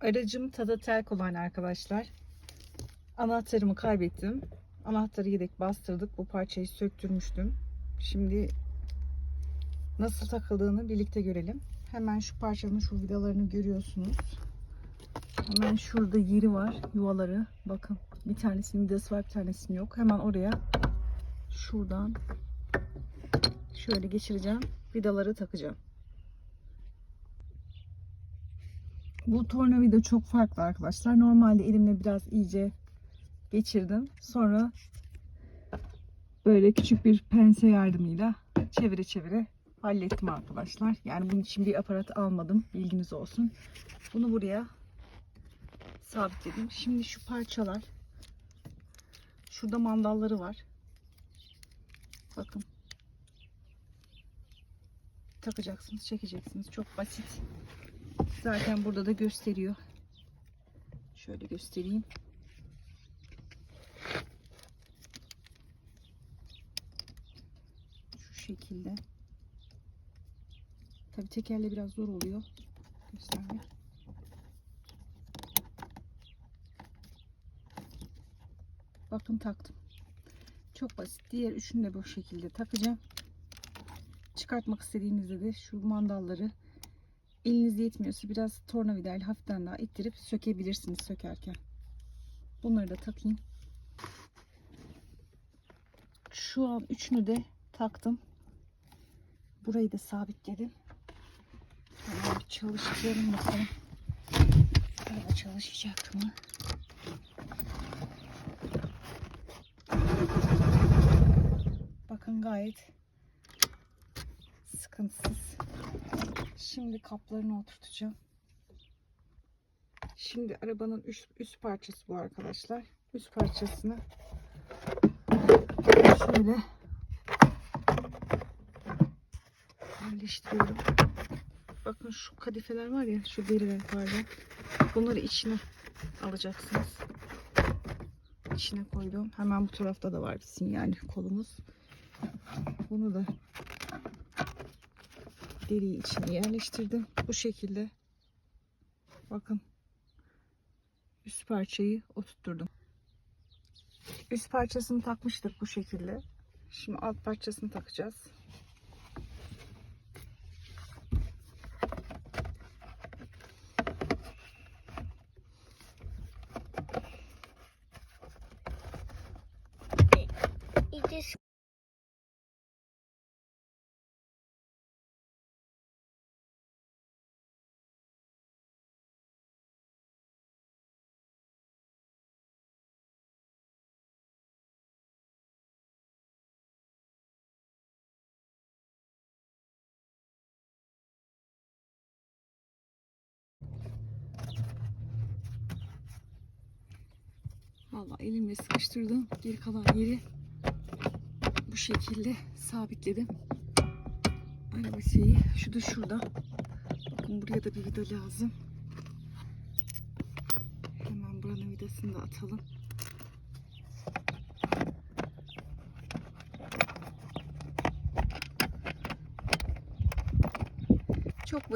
Aracım Tata Telkoline arkadaşlar. Anahtarımı kaybettim. Anahtarı yedek bastırdık. Bu parçayı söktürmüştüm. Şimdi nasıl takıldığını birlikte görelim. Hemen şu parçanın şu vidalarını görüyorsunuz. Hemen şurada yeri var. Yuvaları. Bakın. Bir tanesinin vidası var bir tanesinin yok. Hemen oraya şuradan şöyle geçireceğim. Vidaları takacağım. Bu tornavida çok farklı arkadaşlar. Normalde elimle biraz iyice geçirdim. Sonra böyle küçük bir pense yardımıyla çevire çevire hallettim arkadaşlar. Yani bunun için bir aparat almadım. Bilginiz olsun. Bunu buraya sabitledim. Şimdi şu parçalar şurada mandalları var. Bakın. Takacaksınız, çekeceksiniz. Çok basit. Zaten burada da gösteriyor. Şöyle göstereyim. Şu şekilde. Tabi tekerle biraz zor oluyor. Göstermek. Bakın taktım. Çok basit. Diğer üçünü de bu şekilde takacağım. Çıkartmak istediğinizde de şu mandalları eliniz yetmiyorsa biraz tornavidayla hafiften daha ittirip sökebilirsiniz sökerken. Bunları da takayım. Şu an üçünü de taktım. Burayı da sabitledim. Bir çalıştıralım bakalım. Araba çalışacak mı? Bakın gayet sıkıntısız. Şimdi kaplarını oturtacağım. Şimdi arabanın üst, üst parçası bu arkadaşlar. Üst parçasını şöyle yerleştiriyorum. Bakın şu kadifeler var ya, şu deriler pardon. Bunları içine alacaksınız. İçine koydum. Hemen bu tarafta da var sinyal kolumuz. Bunu da deriyi içine yerleştirdim. Bu şekilde bakın üst parçayı oturtturdum. Üst parçasını takmıştık bu şekilde. Şimdi alt parçasını takacağız. Vallahi elimle sıkıştırdım. Geri kalan yeri bu şekilde sabitledim. Araba şeyi. Şu da şurada. Bakın buraya da bir vida lazım. Hemen buranın vidasını da atalım. Çok basit.